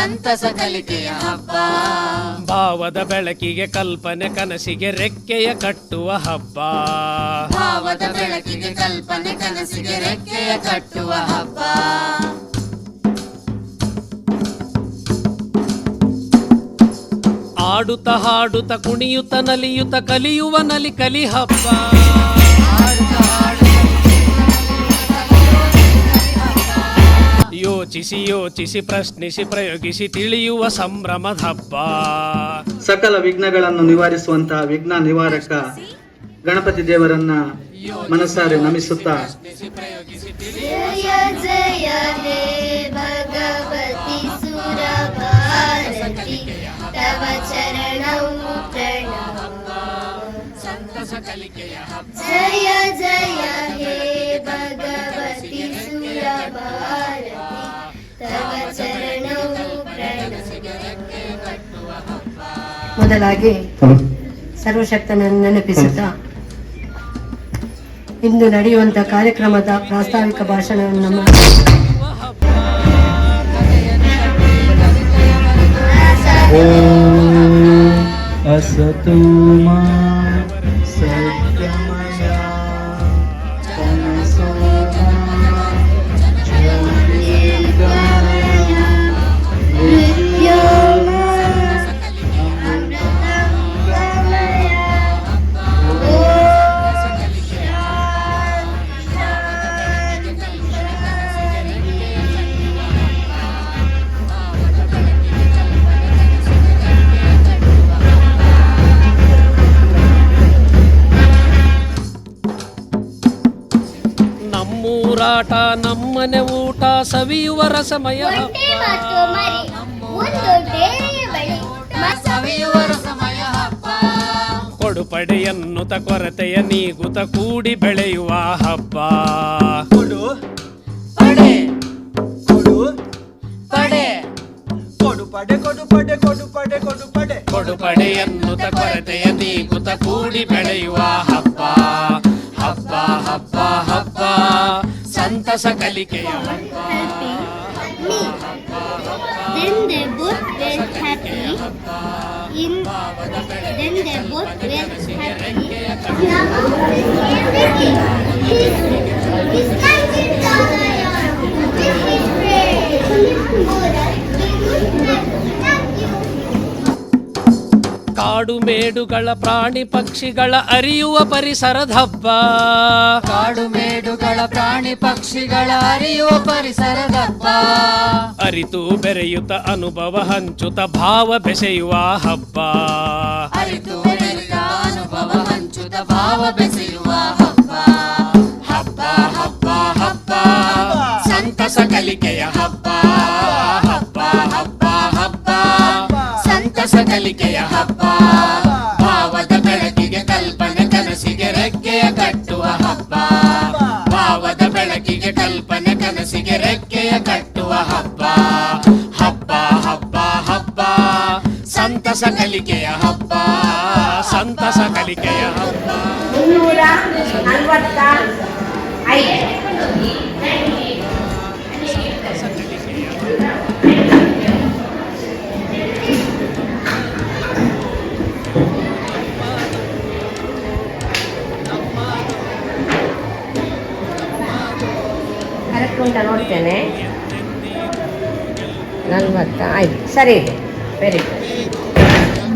ಸಂತಸ ಕಲಿಕೆಯ ಹಬ್ಬ. ಭಾವದ ಬೆಳಕಿಗೆ ಕಲ್ಪನೆ ಕನಸಿಗೆ ರೆಕ್ಕೆಯ ಕಟ್ಟುವ ಹಬ್ಬ. ಭಾವದ ಬೆಳಕಿಗೆ ಕಲ್ಪನೆ ಕನಸಿಗೆ ರೆಕ್ಕೆಯ ಕಟ್ಟುವ ಹಬ್ಬ. ಆಡುತ್ತ ಹಾಡುತ್ತ ಕುಣಿಯುತ್ತ ನಲಿಯುತ್ತ ಕಲಿಯುವ ನಲಿ ಕಲಿ ಹಬ್ಬ. ಯೋಚಿಸಿ ಯೋಚಿಸಿ ಪ್ರಶ್ನಿಸಿ ಪ್ರಯೋಗಿಸಿ ತಿಳಿಯುವ ಸಂಭ್ರಮದ ಹಬ್ಬ. ಸಕಲ ವಿಘ್ನಗಳನ್ನು ನಿವಾರಿಸುವಂತಹ ವಿಘ್ನ ನಿವಾರಕ ಗಣಪತಿ ದೇವರನ್ನ ಮನಸಾರೆ ನಮಿಸುತ್ತಾ. ಜಯ ಜಯ ಹೇ ಭಗವತಿ ಸುರಭ ಮೊದಲಾಗಿ ಸರ್ವಶಕ್ತನನ್ನು ನೆನಪಿಸುತ್ತಾ ಇಂದು ನಡೆಯುವಂತ ಕಾರ್ಯಕ್ರಮದ ಪ್ರಾಸ್ತಾವಿಕ ಭಾಷಣವನ್ನು ನಮ್ಮ असतु मा ನಮ್ಮೂರಾಟ ನಮ್ಮನೆ ಊಟ ಸವಿಯುವ ರಸಮಯ ಒಂಟೆ ಮತ್ತು ಹಬ್ಬ ಮರಿ ಒಂದು ಡೇರೆಯ ಬಳಿ. ಮಸ ಸವಿಯುವ ಸಮಯ ಹಬ್ಬ. ಕೊಡುಪಡೆ ಎನ್ನುತ್ತ ಕೊರತೆಯ ನೀಗುತ ಕೂಡಿ ಬೆಳೆಯುವ ಹಬ್ಬ. ಕೊಡು ಪಡೆ. ಕೊಡು ಪಡೆ. ಕೊಡು ಪಡೆ ಕೊಡು ಪಡೆ ಕೊಡು ಪಡೆ ಕೊಡು ಪಡೆ. ಕೊಡುಪಡೆ ಎನ್ನುತ್ತ ಕೊರತೆಯ ನೀಗುತ ಕೂಡಿ ಬೆಳೆಯುವ ಹಬ್ಬ. ಸಂತಸ ಕಲಿಕೆಯ ಹಬ್ಬ me. Then they both were happy. In then they both were happy. Everything. His, his ಕಾಡು ಮೇಡುಗಳ ಪ್ರಾಣಿ ಪಕ್ಷಿಗಳ ಅರಿಯುವ ಪರಿಸರದ ಹಬ್ಬ ಕಾಡು ಮೇಡುಗಳ ಪ್ರಾಣಿ ಪಕ್ಷಿಗಳ ಅರಿಯುವ ಪರಿಸರದ ಹಬ್ಬ ಅರಿತು ಬೆರೆಯುತ ಅನುಭವ ಹಂಚುತ ಭಾವ ಬೆಸೆಯುವ ಹಬ್ಬ. ಅರಿತು ಬೆರೆಯುತ ಅನುಭವ ಹಂಚುತ ಭಾವ ಬೆಸೆಯುವ ಹಬ್ಬ. ಹಬ್ಬ ಹಬ್ಬ ಹಬ್ಬ. ಸಂತಸ ಕಲಿಕೆಯ ಹಬ್ಬ. ಹಬ್ಬ ಹಬ್ಬ ಹಬ್ಬ. ಸಂತಸ ಕಲಿಕೆಯ ಹಬ್ಬ. ಕಲಿಕೆಯ ಹಬ್ಬ, ಸಂತಸ ಕಲಿಕೆಯ ಹಬ್ಬ. ಮುನ್ನೂರ ನಲವತ್ತ ಐದು. ಕರೆಕ್ಟ್ ಉಂಟ, ನೋಡ್ತೇನೆ. ನಲ್ವತ್ತ ಐದು. ಸರಿ ಇದೆ. ವೆರಿ ಗುಡ್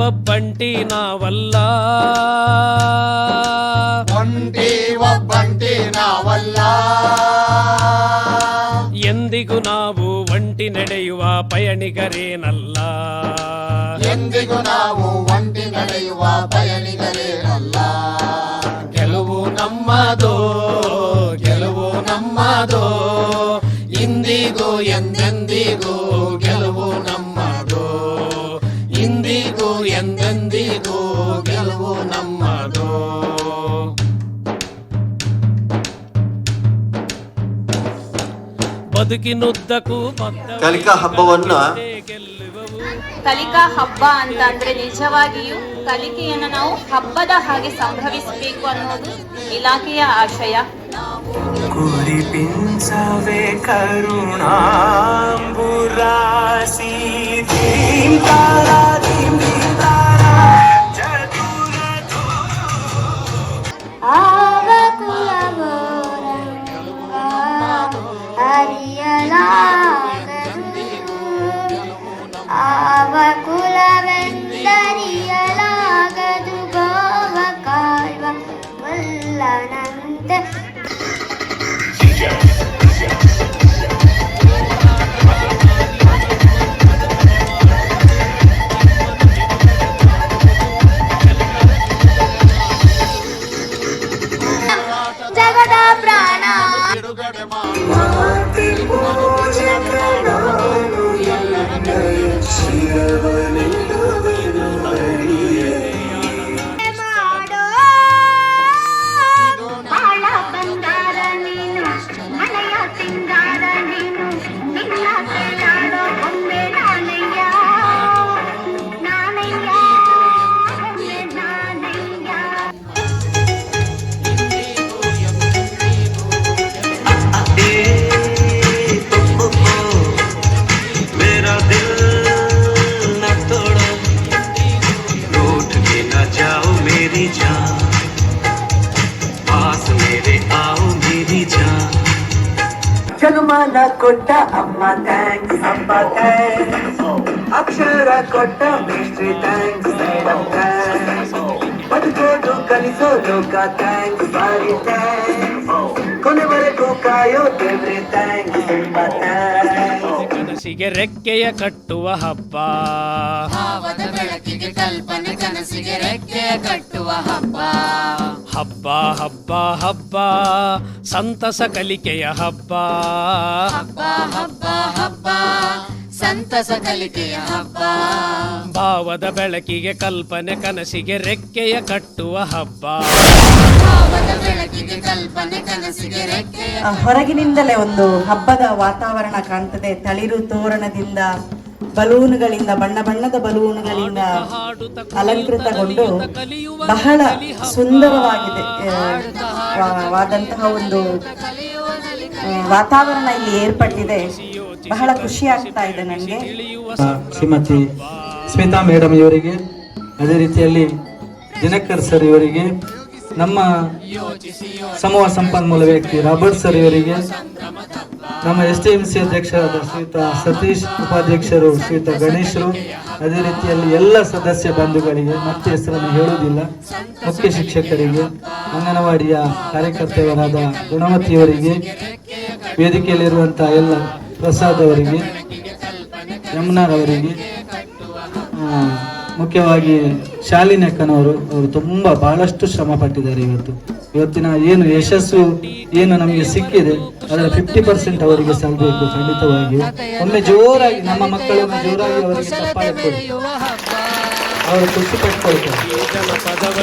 ಒಬ್ಬಂಟಿ ನಾವಲ್ಲ ಒಂಟಿ ಒಬ್ಬಂಟಿ ನಾವಲ್ಲ ಎಂದಿಗೂ ನಾವು ಒಂಟಿ ನಡೆಯುವ ಪಯಣಿಗರೇನಲ್ಲ. ಎಂದಿಗೂ ನಾವು ಒಂಟಿ ನಡೆಯುವ ಪಯಣಿಗರೇನಲ್ಲ. ಗೆಲುವು ನಮ್ಮದು ಗೆಲುವು ನಮ್ಮದು ಇಂದಿಗೂ ಎಂದೆಂದಿಗೂ ಎಂದೆಂದಿಗೂ ಗೆಲುವು ನಮ್ಮದು. ಬದುಕಿನುದ್ದಕ್ಕೂ ಕಲಿಕಾ ಹಬ್ಬವನ್ನ ಕಲಿಕಾ ಹಬ್ಬ ಅಂತ ಅಂದ್ರೆ ನಿಜವಾಗಿಯೂ ಕಲಿಕೆಯನ್ನು ನಾವು ಹಬ್ಬದ ಹಾಗೆ ಸಂಭವಿಸಬೇಕು ಅನ್ನೋದು ಇಲಾಖೆಯ ಆಶಯ. ಕುರಿಪಿಂಸವೇ ಕರುಣಾಂಬುರಾಸಿ ೀಂ ತಾರಾ yeah. मेरी जान पास मेरे आओ मेरी जान ಜನ್ಮನ ಕೊಟ್ಟ ಅಮ್ಮ ಥ್ಯಾಂಕ್ಸ್ ಅಪ್ಪ ಥ್ಯಾಂಕ್ಸ್ ಅಕ್ಷರ ಕೊಟ್ಟ ಮೇಷ್ಟ್ರಿ ಥ್ಯಾಂಕ್ಸ್ ಮೇಡಮ್ ಥ್ಯಾಂಕ್ಸ್ ಬದುಕೋದು ಕಲಿಸೋ ಲೋಕ ಥ್ಯಾಂಕ್ಸ್ ಸಾರಿ ಥ್ಯಾಂಕ್ಸ್ ಕೊನೆವರೆಗೂ ಕಾಯೋ ದೇವ್ರೆ ಥ್ಯಾಂಕ್ಸ್ ತುಂಬ ಥ್ಯಾಂಕ್ಸ್ ಕನಸಿಗೆ ರೆಕ್ಕೆಯ ಕಟ್ಟುವ ಹಬ್ಬ ಭಾವದ ಬೆಳಕಿಗೆ ಕಲ್ಪನೆ ಕನಸಿಗೆ ರೆಕ್ಕೆ ಕಟ್ಟುವ ಹಬ್ಬ. ಹಬ್ಬ ಹಬ್ಬ ಹಬ್ಬ ಸಂತಸ ಕಲಿಕೆಯ ಹಬ್ಬ. ಹಬ್ಬ ಹಬ್ಬ ಹಬ್ಬ ಸಂತಸ ಕಲಿಕೆಯ ಹಬ್ಬ. ಭಾವದ ಬೆಳಕಿಗೆ ಕಲ್ಪನೆ ಕನಸಿಗೆ ರೆಕ್ಕೆಯ ಕಟ್ಟುವ ಹಬ್ಬ. ಭಾವದ ಬೆಳಕಿಗೆ ಕಲ್ಪನೆ ಕನಸಿಗೆ ರೆಕ್ಕೆಯ ಹೊರಗಿನಿಂದಲೇ ಒಂದು ಹಬ್ಬದ ವಾತಾವರಣ ಕಾಣ್ತದೆ ತಳಿರು ತೋರಣದಿಂದ. ಬಲೂನ್ಗಳಿಂದ, ಬಣ್ಣ ಬಣ್ಣದ ಬಲೂನ್ಗಳಿಂದ ಅಲಂಕೃತಗೊಂಡು ಬಹಳ ಸುಂದರವಾಗಿದೆ. ವಾದಂತಹ ಒಂದು ವಾತಾವರಣ ಇಲ್ಲಿ ಏರ್ಪಟ್ಟಿದೆ. ಬಹಳ ಖುಷಿ ಆಗ್ತಾ ಇದೆ ನನಗೆ. ಶ್ರೀಮತಿ ಸ್ಮಿತಾ ಮೇಡಮ್ ಇವರಿಗೆ, ಅದೇ ರೀತಿಯಲ್ಲಿ ದಿನಕರ್ ಸರ್ ಇವರಿಗೆ ನಮ್ಮ ಸಮೂಹ ಸಂಪನ್ಮೂಲ ವ್ಯಕ್ತಿ ರಾಬರ್ಟ್ ಸರ್ ಇವರಿಗೆ, ನಮ್ಮ ಎಸ್ ಟಿ ಎಂ ಸಿ ಅಧ್ಯಕ್ಷರಾದ ಶ್ರೀತ ಸತೀಶ್ ಉಪಾಧ್ಯಕ್ಷರು, ಶ್ರೀತ ಗಣೇಶರು, ಅದೇ ರೀತಿಯಲ್ಲಿ ಎಲ್ಲ ಸದಸ್ಯ ಬಂಧುಗಳಿಗೆ ಮತ್ತೆ ಹೆಸರನ್ನು ಹೇಳುವುದಿಲ್ಲ. ಮುಖ್ಯ ಶಿಕ್ಷಕರಿಗೆ, ಅಂಗನವಾಡಿಯ ಕಾರ್ಯಕರ್ತೆಯರಾದ ಗುಣಮತಿಯವರಿಗೆ ವೇದಿಕೆಯಲ್ಲಿರುವಂತಹ ಎಲ್ಲ ಪ್ರಸಾದ್ ಅವರಿಗೆ, ಯಮುನಾರ್ ಅವರಿಗೆ ಮುಖ್ಯವಾಗಿ ಶಾಲಿನಿ ಅಕ್ಕನವರು, ಅವರು ತುಂಬಾ ಬಹಳಷ್ಟು ಶ್ರಮ ಪಟ್ಟಿದ್ದಾರೆ ಇವತ್ತು. ಇವತ್ತಿನ ಏನು ಯಶಸ್ಸು, ಏನು ನಮಗೆ ಸಿಕ್ಕಿದೆ, ಅದರ ಫಿಫ್ಟಿ ಪರ್ಸೆಂಟ್ ಅವರಿಗೆ ಸಲ್ಲಬೇಕು ಖಂಡಿತವಾಗಿ ಒಮ್ಮೆ ಜೋರಾಗಿ, ನಮ್ಮ ಮಕ್ಕಳನ್ನು ಜೋರಾಗಿ ಅವರಿಗೆ ಅವರು ಖುಷಿ ಜನಪದವ